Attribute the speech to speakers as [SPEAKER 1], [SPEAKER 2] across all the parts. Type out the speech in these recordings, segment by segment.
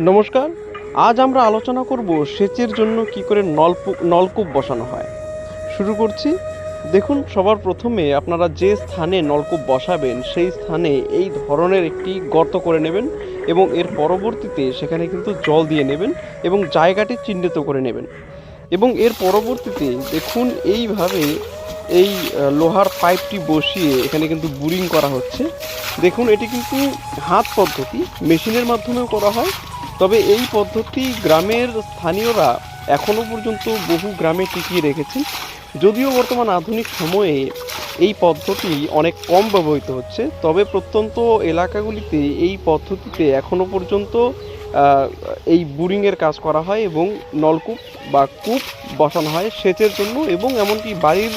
[SPEAKER 1] নমস্কার। আজ আমরা আলোচনা করব সেচের জন্য কি করে নলকূপ নলকূপ বসানো হয়। শুরু করছি। দেখুন, সবার প্রথমে আপনারা যে স্থানে নলকূপ বসাবেন, সেই স্থানে এই ধরনের একটি গর্ত করে নেবেন এবং এর পরবর্তীতে সেখানে কিন্তু জল দিয়ে নেবেন এবং জায়গাটি চিহ্নিত করে নেবেন। এবং এর পরবর্তীতে দেখুন, এইভাবে এই লোহার পাইপটি বসিয়ে এখানে কিন্তু বুরিং করা হচ্ছে। দেখুন, এটি কিন্তু হাত পদ্ধতি। মেশিনের মাধ্যমেও করা হয়। তবে এই পদ্ধতি গ্রামের স্থানীয়রা এখনও পর্যন্ত বহু গ্রামে টিকিয়ে রেখেছেন। যদিও বর্তমান আধুনিক সময়ে এই পদ্ধতি অনেক কম ব্যবহৃত হচ্ছে, তবে প্রত্যন্ত এলাকাগুলিতে এই পদ্ধতিতে এখনও পর্যন্ত এই বুরিংয়ের কাজ করা হয় এবং নলকূপ বা কূপ বসানো হয় সেচের জন্য এবং এমনকি বাড়ির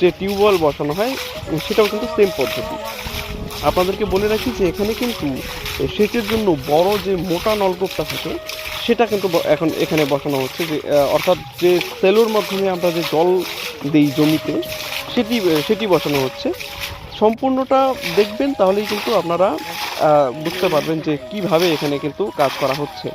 [SPEAKER 1] যে টিউবওয়েল বসানো হয়, সেটাও কিন্তু সেম পদ্ধতি। আপনাদেরকে বলে রাখি যে এখানে কিন্তু সেচের জন্য বড় যে মোটা নলকূপটা থাকে সেটা কিন্তু এখন এখানে বসানো হচ্ছে যে অর্থাৎ যে সেলোর মাধ্যমে আমরা যে জল দিই জমিতে, সেটি সেটি বসানো হচ্ছে। সম্পূর্ণটা দেখবেন, তাহলেই কিন্তু আপনারা বুঝতে পারবেন যে কীভাবে এখানে কিন্তু কাজ করা হচ্ছে।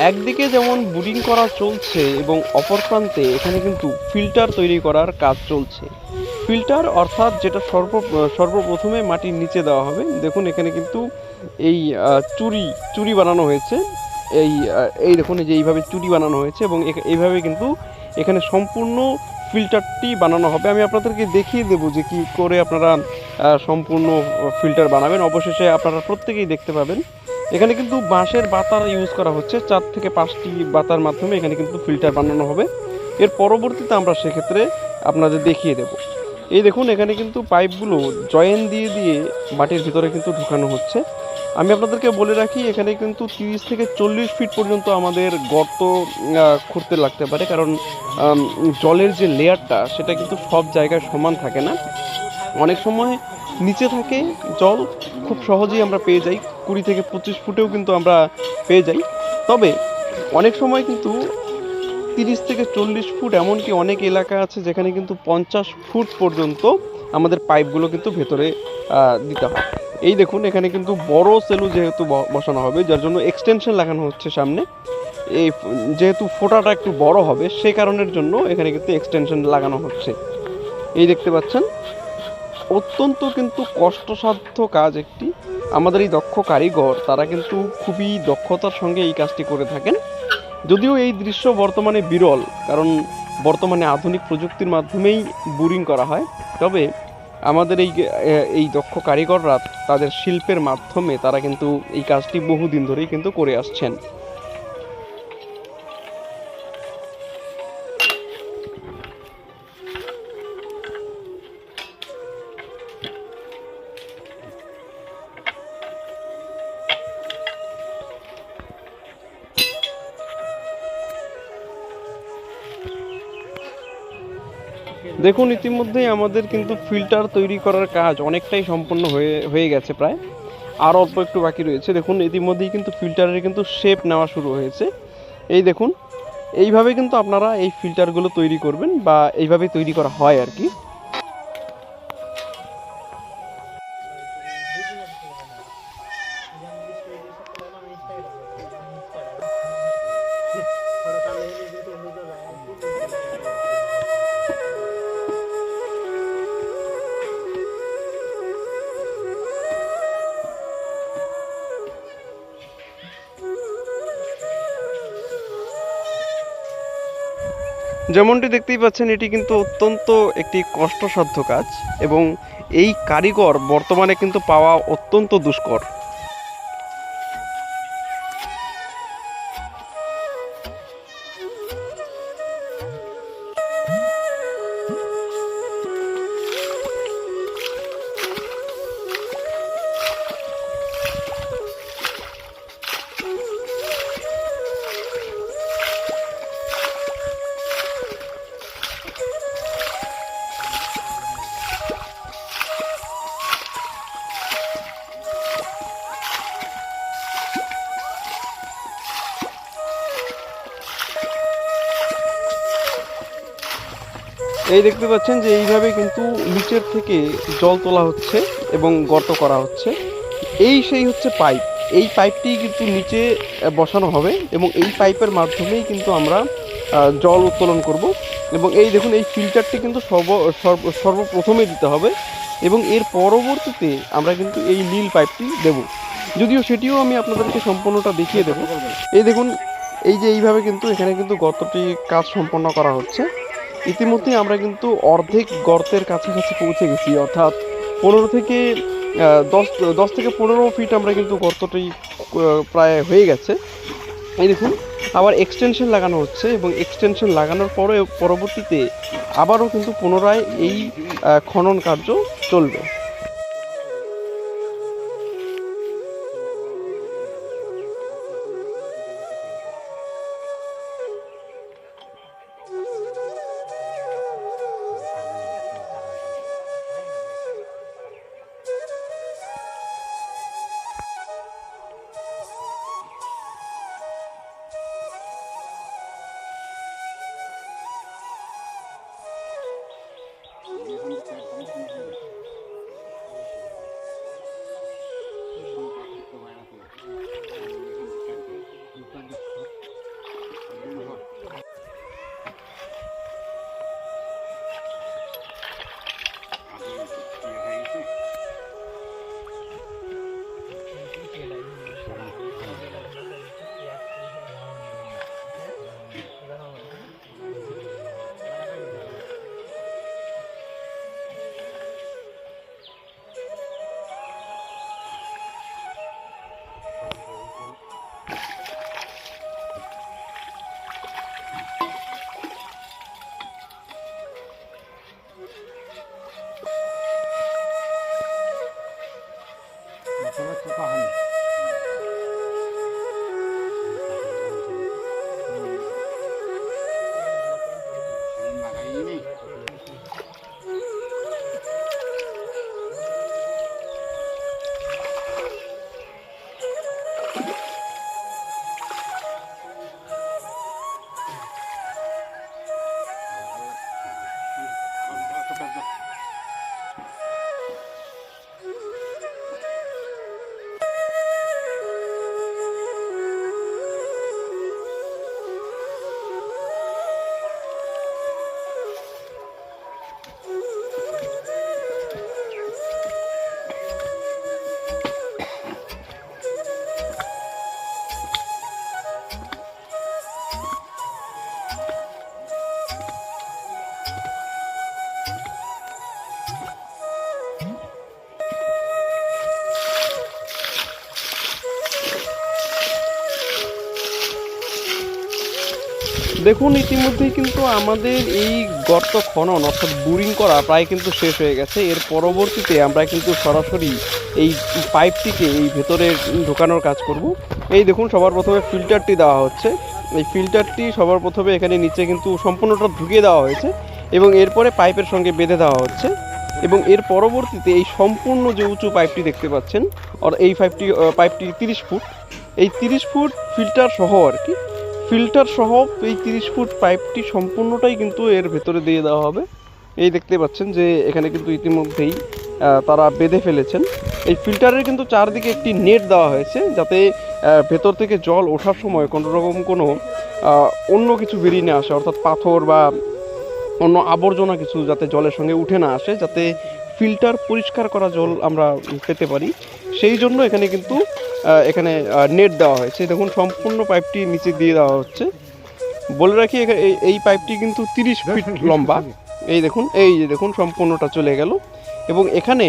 [SPEAKER 1] একদিকে যেমন বুরিং করা চলছে এবং অপর প্রান্তে এখানে কিন্তু ফিল্টার তৈরি করার কাজ চলছে। ফিল্টার অর্থাৎ যেটা সর্ব, সর্বপ্রথমে মাটির নিচে দেওয়া হবে। দেখুন, এখানে কিন্তু এই চুরি চুরি বানানো হয়েছে। এই এই দেখুন যে এইভাবে চুরি বানানো হয়েছে এবং এইভাবে কিন্তু এখানে সম্পূর্ণ ফিল্টারটি বানানো হবে। আমি আপনাদেরকে দেখিয়ে দেবো যে কি করে আপনারা সম্পূর্ণ ফিল্টার বানাবেন। অবশেষে আপনারা প্রত্যেকেই দেখতে পাবেন। এখানে কিন্তু বাঁশের বাতার ইউজ করা হচ্ছে। চার থেকে পাঁচটি বাতার মাধ্যমে এখানে কিন্তু ফিল্টার বানানো হবে। এর পরবর্তীতে আমরা সেক্ষেত্রে আপনাদের দেখিয়ে দেব। এই দেখুন, এখানে কিন্তু পাইপগুলো জয়েন দিয়ে দিয়ে মাটির ভিতরে কিন্তু ঢুকানো হচ্ছে। আমি আপনাদেরকে বলে রাখি, এখানে কিন্তু তিরিশ থেকে চল্লিশ ফিট পর্যন্ত আমাদের গর্ত খুঁড়তে লাগতে পারে। কারণ জলের যে লেয়ারটা সেটা কিন্তু সব জায়গায় সমান থাকে না। অনেক সময় নিচে থাকে জল, খুব সহজেই আমরা পেয়ে যাই। কুড়ি থেকে পঁচিশ ফুটেও কিন্তু আমরা পেয়ে যাই। তবে অনেক সময় কিন্তু তিরিশ থেকে চল্লিশ ফুট এমনকি অনেক এলাকা আছে যেখানে কিন্তু পঞ্চাশ ফুট পর্যন্ত আমাদের পাইপগুলো কিন্তু ভেতরে দিতে হয়। এই দেখুন, এখানে কিন্তু বড় সেলু যেহেতু বসানো হবে, যার জন্য এক্সটেনশন লাগানো হচ্ছে সামনে। এই যেহেতু ফোটাটা একটু বড় হবে, সে কারণের জন্য এখানে কিন্তু এক্সটেনশন লাগানো হচ্ছে। এই দেখতে পাচ্ছেন? অত্যন্ত কিন্তু কষ্টসাধ্য কাজ একটি। আমাদের এই দক্ষ কারিগর, তারা কিন্তু খুবই দক্ষতার সঙ্গে এই কাজটি করে থাকেন। যদিও এই দৃশ্য বর্তমানে বিরল, কারণ বর্তমানে আধুনিক প্রযুক্তির মাধ্যমেই বুরিং করা হয়। তবে আমাদের এই এই দক্ষ কারিগররা তাদের শিল্পের মাধ্যমে তারা কিন্তু এই কাজটি বহুদিন ধরেই কিন্তু করে আসছেন। দেখুন, ইতিমধ্যেই আমাদের কিন্তু ফিল্টার তৈরি করার কাজ অনেকটাই সম্পন্ন হয়ে হয়ে গেছে প্রায়। আর অল্প একটু বাকি রয়েছে। দেখুন, ইতিমধ্যেই কিন্তু ফিল্টারের কিন্তু শেপ নেওয়া শুরু হয়েছে। এই দেখুন, এইভাবে কিন্তু আপনারা এই ফিল্টারগুলো তৈরি করবেন বা এইভাবেই তৈরি করা হয় আর কি। যেমনটি দেখতেই পাচ্ছেন, এটি কিন্তু অত্যন্ত একটি কষ্টসাধ্য কাজ এবং এই কারিগর বর্তমানে কিন্তু পাওয়া অত্যন্ত দুষ্কর। এই দেখতে পাচ্ছেন যে এইভাবে কিন্তু নিচের থেকে জল তোলা হচ্ছে এবং গর্ত করা হচ্ছে। এই সেই হচ্ছে পাইপ। এই পাইপটি কিন্তু নিচে বসানো হবে এবং এই পাইপের মাধ্যমেই কিন্তু আমরা জল উত্তোলন করব। এবং এই দেখুন, এই ফিল্টারটি কিন্তু সর্ব, সর্ব- সর্বপ্রথমে দিতে হবে এবং এর পরবর্তীতে আমরা কিন্তু এই নীল পাইপটি দেব। যদিও সেটিও আমি আপনাদেরকে সম্পূর্ণটা দেখিয়ে দেবো। এই দেখুন, এই যে এইভাবে কিন্তু এখানে কিন্তু গর্তটি কাজ সম্পন্ন করা হচ্ছে। ইতিমধ্যে আমরা কিন্তু অর্ধেক গর্তের কাছাকাছি পৌঁছে গেছি, অর্থাৎ পনেরো থেকে দশ দশ থেকে পনেরো ফিট আমরা কিন্তু গর্তটি প্রায় হয়ে গেছে। এই দেখুন, আবার এক্সটেনশন লাগানো হচ্ছে এবং এক্সটেনশন লাগানোর পরে, পরবর্তীতে আবারও কিন্তু পুনরায় এই খনন কার্য চলবে। দেখুন, ইতিমধ্যেই কিন্তু আমাদের এই গর্ত খনন, অর্থাৎ বোরিং করা প্রায় কিন্তু শেষ হয়ে গেছে। এর পরবর্তীতে আমরা কিন্তু সরাসরি এই পাইপটিকে এই ভেতরে ঢোকানোর কাজ করব। এই দেখুন, সবার প্রথমে ফিল্টারটি দেওয়া হচ্ছে। এই ফিল্টারটি সবার প্রথমে এখানে নিচে কিন্তু সম্পূর্ণটা ঢুকিয়ে দেওয়া হয়েছে এবং এরপরে পাইপের সঙ্গে বেঁধে দেওয়া হচ্ছে এবং এর পরবর্তীতে এই সম্পূর্ণ যে উঁচু পাইপটি দেখতে পাচ্ছেন আর এই পাইপটি পাইপটি তিরিশ ফুট। এই তিরিশ ফুট ফিল্টার সহ আর কি। ফিল্টার সহ এই তিরিশ ফুট পাইপটি সম্পূর্ণটাই কিন্তু এর ভেতরে দিয়ে দেওয়া হবে। এই দেখতে পাচ্ছেন যে এখানে কিন্তু ইতিমধ্যেই তারা বেঁধে ফেলেছেন। এই ফিল্টারের কিন্তু চারদিকে একটি নেট দেওয়া হয়েছে যাতে ভেতর থেকে জল ওঠার সময় কোনো রকম কোনো অন্য কিছু বেরিয়ে না আসে, অর্থাৎ পাথর বা অন্য আবর্জনা কিছু যাতে জলের সঙ্গে উঠে না আসে, যাতে ফিল্টার পরিষ্কার করা জল আমরা পেতে পারি। সেই জন্য এখানে কিন্তু এখানে নেট দেওয়া হয়েছে। দেখুন, সম্পূর্ণ পাইপটি নিচে দিয়ে দেওয়া হচ্ছে। বলে রাখি এই পাইপটি কিন্তু তিরিশ ফিট লম্বা। এই দেখুন, এই যে দেখুন, সম্পূর্ণটা চলে গেল। এবং এখানে,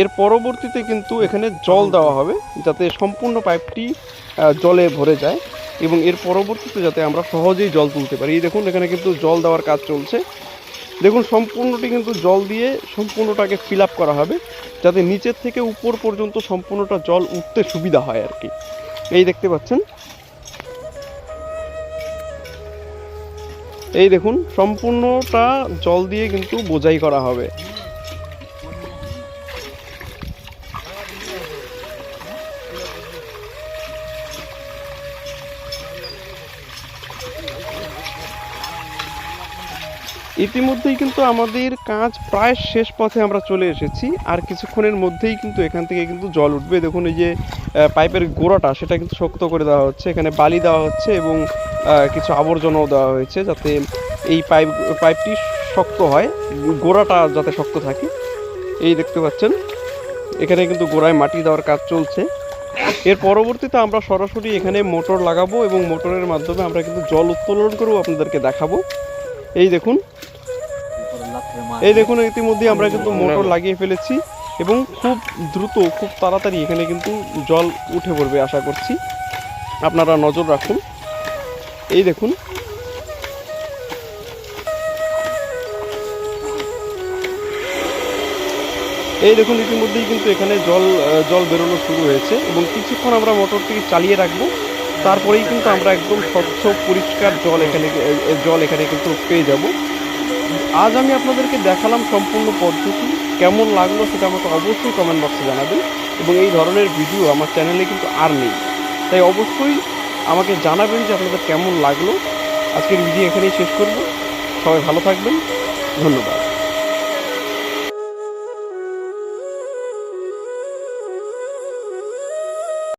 [SPEAKER 1] এর পরবর্তীতে কিন্তু এখানে জল দেওয়া হবে, যাতে সম্পূর্ণ পাইপটি জলে ভরে যায়। এবং এর পরবর্তীতে যাতে আমরা সহজেই জল তুলতে পারি। এই দেখুন, এখানে কিন্তু জল দেওয়ার কাজ চলছে। দেখুন, সম্পূর্ণটি কিন্তু জল দিয়ে সম্পূর্ণটাকে ফিল করা হবে, যাতে নিচের থেকে উপর পর্যন্ত সম্পূর্ণটা জল উঠতে সুবিধা হয় আর কি। এই দেখতে পাচ্ছেন? এই দেখুন, সম্পূর্ণটা জল দিয়ে কিন্তু বোঝাই করা হবে। ইতিমধ্যেই কিন্তু আমাদের কাজ প্রায় শেষ পথে আমরা চলে এসেছি, আর কিছুক্ষণের মধ্যেই কিন্তু এখান থেকে কিন্তু জল উঠবে। দেখুন এই যে পাইপের গোড়াটা, সেটা কিন্তু শক্ত করে দেওয়া হচ্ছে। এখানে বালি দেওয়া হচ্ছে এবং কিছু আবর্জনাও দেওয়া হয়েছে যাতে এই পাইপ, পাইপটি শক্ত হয়, গোড়াটা যাতে শক্ত থাকে। এই দেখতে পাচ্ছেন, এখানে কিন্তু গোড়ায় মাটি দেওয়ার কাজ চলছে। এর পরবর্তীতে আমরা সরাসরি এখানে মোটর লাগাবো এবং মোটরের মাধ্যমে আমরা কিন্তু জল উত্তোলন করেও আপনাদেরকে দেখাবো। এই দেখুন। এই দেখুন ইতিমধ্যে আমরা কিন্তু মোটর লাগিয়ে ফেলেছি এবং খুব দ্রুত, খুব তাড়াতাড়ি এখানে কিন্তু জল উঠে পড়বে আশা করছি। আপনারা নজর রাখুন। এই দেখুন। এই দেখুন, ইতিমধ্যেই কিন্তু এখানে জল জল বেরোনো শুরু হয়েছে এবং কিছুক্ষণ আমরা মোটরটিকে চালিয়ে রাখব। তারপরেই কিন্তু আমরা একদম স্বচ্ছ, পরিষ্কার জল এখানে জল এখানে কিন্তু পেয়ে যাব। আজ আমি আপনাদেরকে দেখালাম সম্পূর্ণ পদ্ধতি, কেমন লাগল সেটা আমাকে অবশ্যই কমেন্ট বক্সে জানাবেন। এবং এই ধরনের ভিডিও আমার চ্যানেলে কিন্তু আর নেই। তাই অবশ্যই আমাকে জানাবেন যে আপনাদের কেমন লাগল। আজকের ভিডিও এখানেই শেষ করব। সবাই ভালো থাকবেন। ধন্যবাদ।